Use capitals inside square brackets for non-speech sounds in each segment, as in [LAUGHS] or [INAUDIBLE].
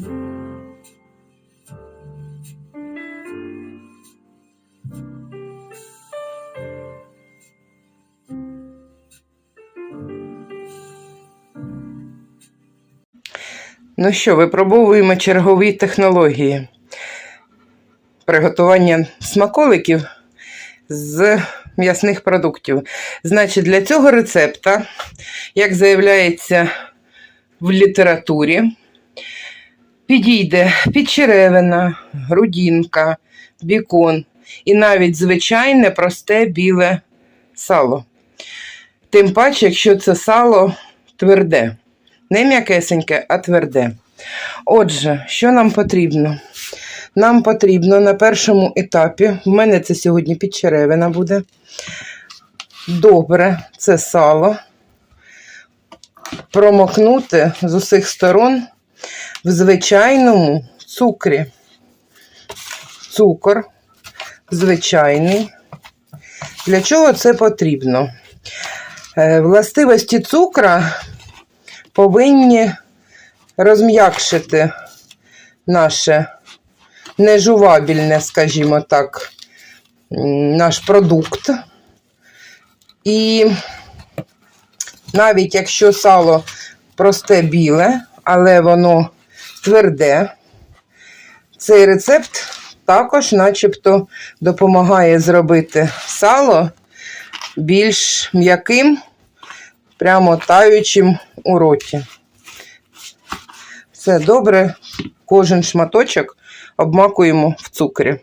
Ну що, випробовуємо чергові технології приготування смаколиків з м'ясних продуктів. Значить, для цього рецепта, як заявляється в літературі, підійде підчеревина, грудінка, бікон і навіть звичайне просте біле сало. Тим паче, якщо це сало тверде. Не м'якесеньке, а тверде. Отже, що нам потрібно? Нам потрібно на першому етапі, в мене це сьогодні підчеревина буде. Добре, це сало. Промокнути з усіх сторон в звичайному цукрі. Цукор звичайний. Для чого це потрібно? Е, Властивості цукра повинні розм'якшити наше нежувабільне, скажімо так, наш продукт. І навіть якщо сало просте біле, але воно тверде, цей рецепт також, начебто, допомагає зробити сало більш м'яким, прямо таючим у роті. Все добре, кожен шматочок обмакуємо в цукрі.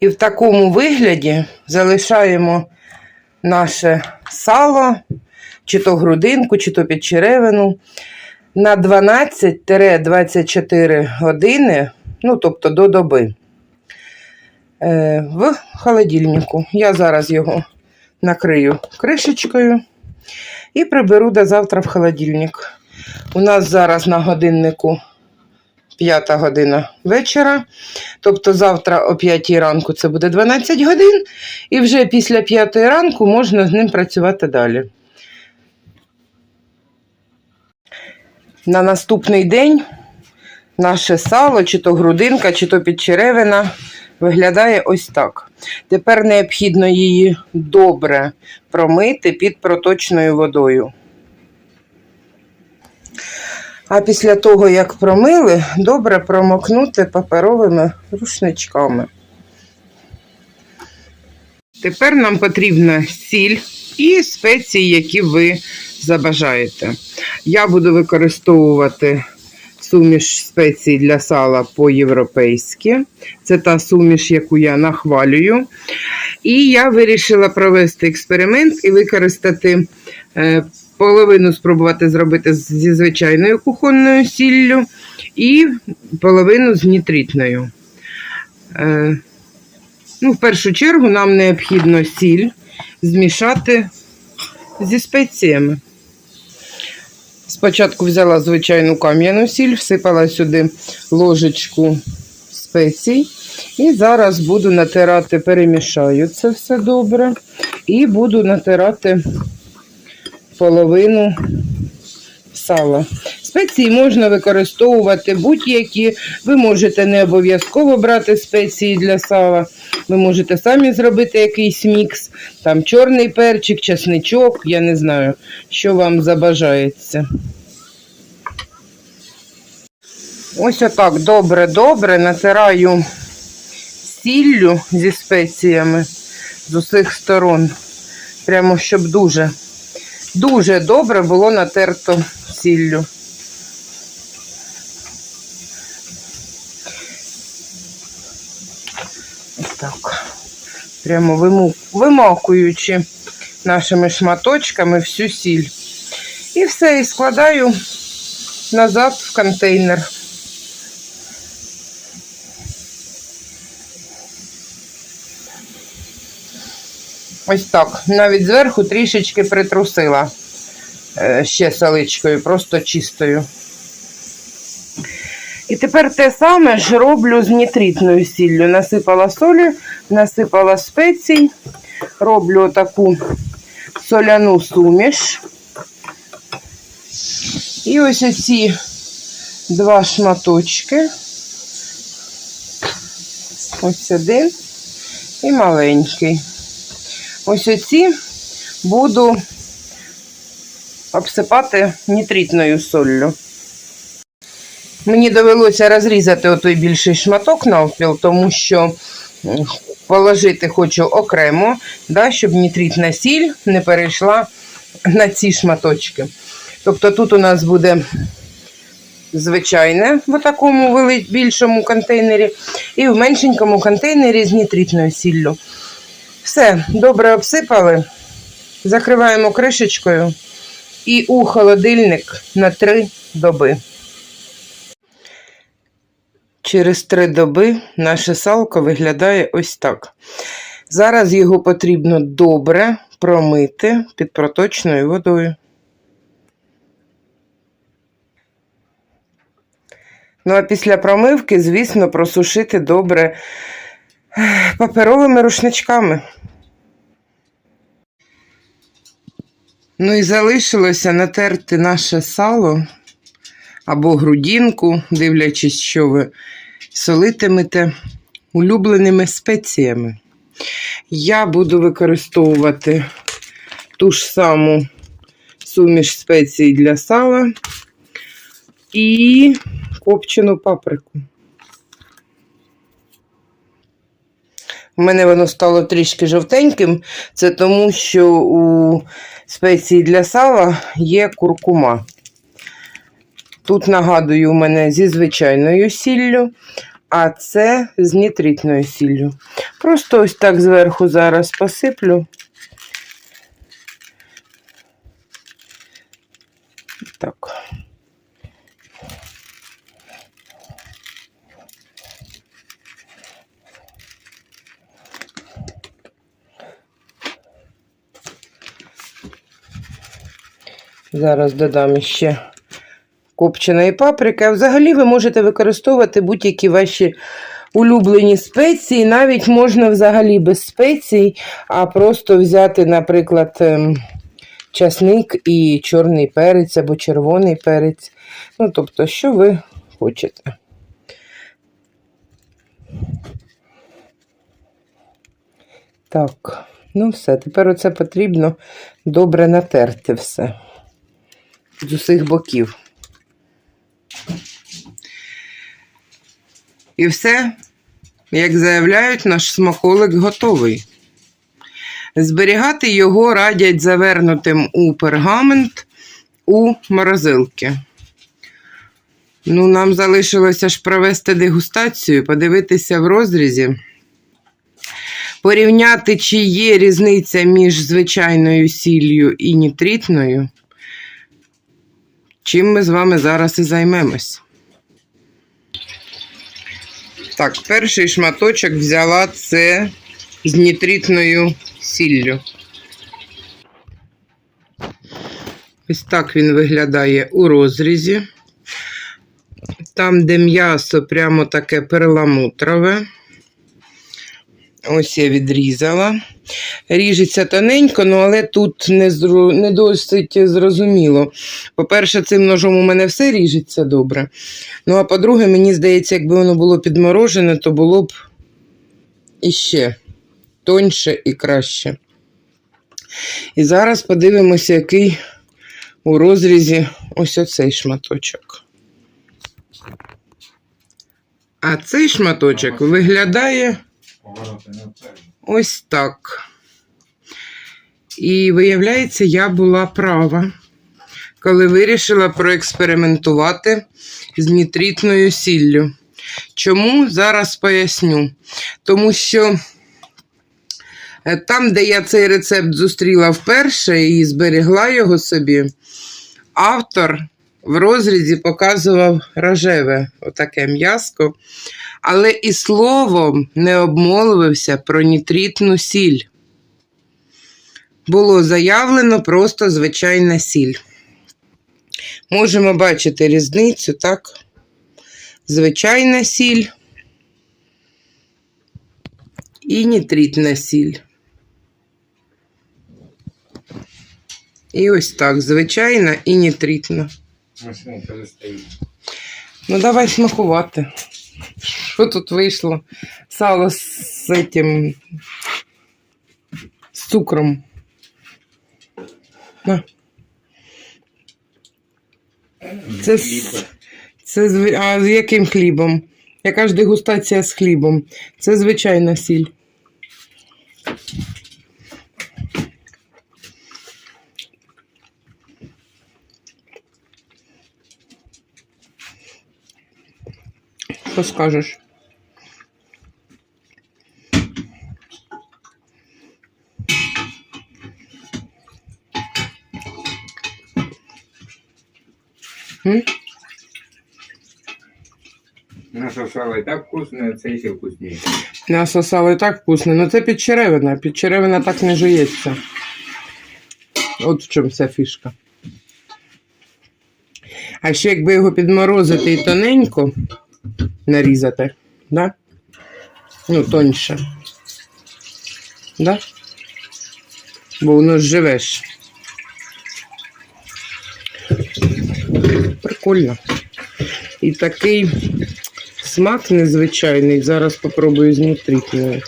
І в такому вигляді залишаємо наше сало, чи то грудинку, чи то підчеревину на 12-24 години, ну, тобто до доби. Е, в холодильнику. Я зараз його накрию кришечкою і приберу до завтра в холодильник. У нас зараз на годиннику 5 година вечора. Тобто завтра о 5 ранку це буде 12 годин, і вже після 5 ранку можна з ним працювати далі. На наступний день наше сало, чи то грудинка, чи то підчеревина виглядає ось так. Тепер необхідно її добре промити під проточною водою. А після того, як промили, добре промокнути паперовими рушничками. Тепер нам потрібна сіль і спеції, які ви забажаєте. Я буду використовувати суміш спецій для сала по-європейськи. Це та суміш, яку я нахвалюю. І я вирішила провести експеримент і використати е, половину спробувати зробити зі звичайною кухонною сіллю і половину з нітритною. Е, ну, В першу чергу нам необхідно сіль змішати зі спеціями. Спочатку взяла звичайну кам'яну сіль, всипала сюди ложечку спецій. І зараз буду натирати, перемішаю це все добре. І буду натирати половину сала. Спеції можна використовувати будь-які. Ви можете не обов'язково брати спеції для сала. Ви можете самі зробити якийсь мікс, там чорний перчик, чесничок, я не знаю, що вам забажається. Ось отак добре-добре натираю сіллю зі спеціями з усіх сторон. Прямо щоб дуже, дуже добре було натерто сіллю. Прямо вимакуючи нашими шматочками всю сіль. І все, і складаю назад в контейнер. Ось так. Навіть зверху трішечки притрусила е, ще саличкою, просто чистою. І тепер те саме ж роблю з нітритною сіллю. Насипала солі, насипала спецій, роблю таку соляну суміш. І ось ці два шматочки. Ось один і маленький. Ось оці буду обсипати нітритною соллю. Мені довелося розрізати отой більший шматок навпіл, тому що положити хочу окремо, да, щоб нітритна сіль не перейшла на ці шматочки. Тобто тут у нас буде звичайне в такому більшому контейнері і в меншенькому контейнері з нітритною сіллю. Все, добре обсипали. Закриваємо кришечкою і у холодильник на 3 доби. Через 3 доби наше салко виглядає ось так. Зараз його потрібно добре промити під проточною водою. Ну, а після промивки, звісно, просушити добре паперовими рушничками. Ну і залишилося натерти наше сало або грудінку, дивлячись, що ви солитимете улюбленими спеціями. Я буду використовувати ту ж саму суміш спецій для сала і копчену паприку. У мене воно стало трішки жовтеньким. Це тому, що у спеції для сала є куркума. Тут, нагадую, у мене зі звичайною сіллю, а це з нітритною сіллю. Просто ось так зверху зараз посиплю. Так. Зараз додам ще копченої паприки. А взагалі ви можете використовувати будь-які ваші улюблені спеції. Навіть можна взагалі без спецій, а просто взяти, наприклад, ем, часник і чорний перець або червоний перець. Ну, тобто, що ви хочете. Так, ну все. Тепер оце потрібно добре натерти все з усіх боків. І все, як заявляють, наш смаколик готовий. Зберігати його радять завернутим у пергамент у морозилки. Ну, нам залишилося ж провести дегустацію, подивитися в розрізі, порівняти, чи є різниця між звичайною сіллю і нітритною. Чим ми з вами зараз і займемось. Так, перший шматочок взяла це з нітритною сіллю. Ось так він виглядає у розрізі. Там, де м'ясо, прямо таке перламутрове. Ось я відрізала. Ріжеться тоненько, ну, але тут не, зру... не досить зрозуміло. По-перше, цим ножом у мене все ріжеться добре. Ну, а по-друге, мені здається, якби воно було підморожене, то було б іще тоньше і краще. І зараз подивимося, який у розрізі ось оцей шматочок. А цей шматочок виглядає ось так. І виявляється, я була права, коли вирішила проекспериментувати з нітритною сіллю. Чому? Зараз поясню. Тому що е, там, де я цей рецепт зустріла вперше і зберегла його собі, автор в розрізі показував рожеве отаке м'яско, але і словом не обмолвився про нітритну сіль. Було заявлено просто звичайна сіль. Можемо бачити різницю, так? Звичайна сіль і нітритна сіль. І ось так, звичайна і нітритна. Ну, давай смакувати. Що тут вийшло? Сало з этим з цукром. На. Це, з- це зв- а з яким хлібом? Яка ж дегустація з хлібом? Це звичайна сіль. Що скажеш? М? Наше сало и так вкусное, це ще вкусніше. М'ясо сало і так вкусне, але це підчеревина. Підчеревина так не жується. От в чому вся фішка. А ще якби його підморозити і тоненько нарізати, да? Ну, тоньше. Да? Бо воно живеш. Прикольно. І такий смак незвичайний. Зараз попробую з нітритною.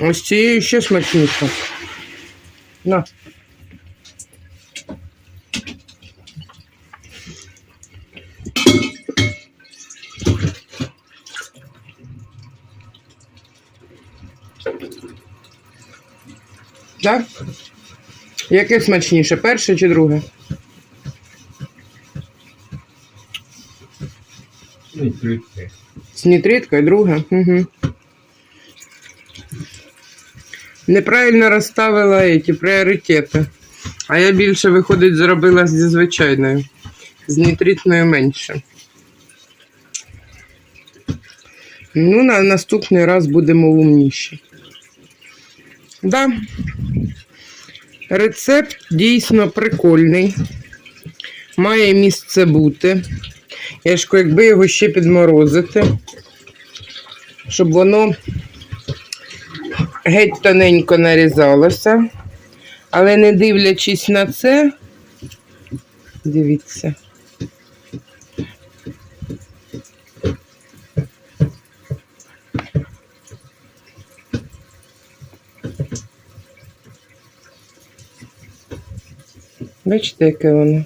Ось цією ще смачніше. На. Так? Яке смачніше, перше чи друге? Ну, плюски. З нітриткою, друге. Угу. Неправильно розставила ці пріоритети. А я більше, виходить, зробила зі звичайною. З нітритною менше. Ну, на наступний раз будемо умніші. Да. Рецепт дійсно прикольний. Має місце бути. Я ж якби його ще підморозити, щоб воно геть тоненько нарізалося. Але не дивлячись на це, дивіться. Бачите, яке воно?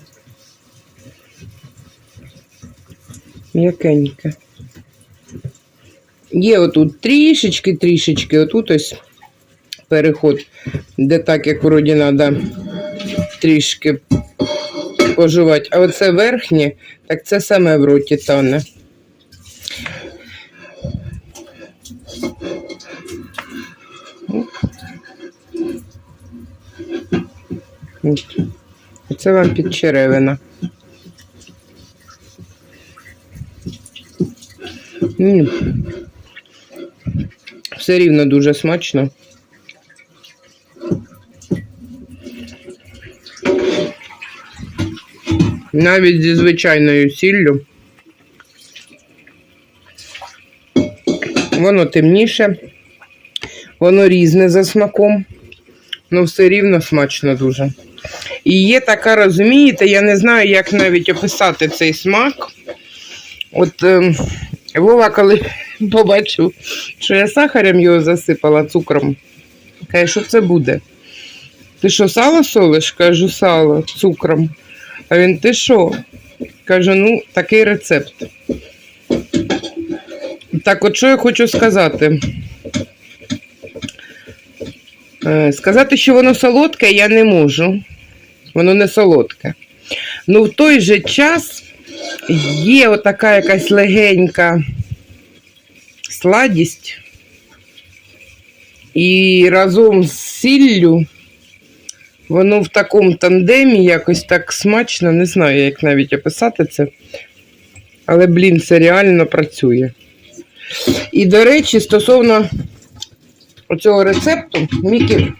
М'якеньке. Є отут трішечки, трішечки, отут ось переход, де так, як вроді треба трішки пожувати. А оце верхнє, так це саме в роті тане. Оце вам підчеревина. М. Все рівно дуже смачно. Навіть зі звичайною сіллю. Воно темніше, воно різне за смаком, але все рівно смачно дуже. І є така, розумієте, я не знаю, як навіть описати цей смак. От ем, Вова, коли [LAUGHS] побачив, що я сахарем його засипала цукром, каже, що це буде? Ти що, сало солиш? Кажу, сало цукром. А він, ти що? Кажу, ну, такий рецепт. Так, от що я хочу сказати? Е, Сказати, що воно солодке, я не можу. Воно не солодке. Ну, в той же час є отака якась легенька сладість. І разом з сіллю воно в такому тандемі якось так смачно, не знаю, як навіть описати це. Але, блін, це реально працює. І, до речі, стосовно цього рецепту, Мікі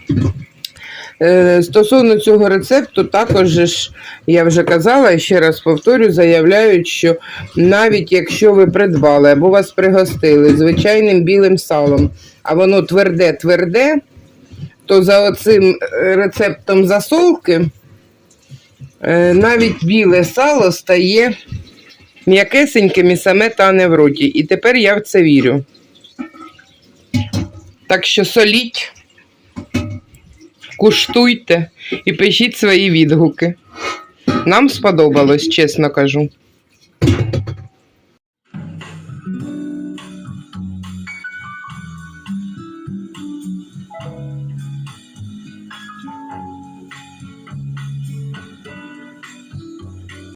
Е, Стосовно цього рецепту, також ж, я вже казала і ще раз повторю, заявляють, що навіть якщо ви придбали або вас пригостили звичайним білим салом, а воно тверде-тверде, то за оцим е, рецептом засолки е, навіть біле сало стає м'якесеньким і саме тане в роті. І тепер я в це вірю. Так що соліть, куштуйте і пишіть свої відгуки. Нам сподобалось, чесно кажу.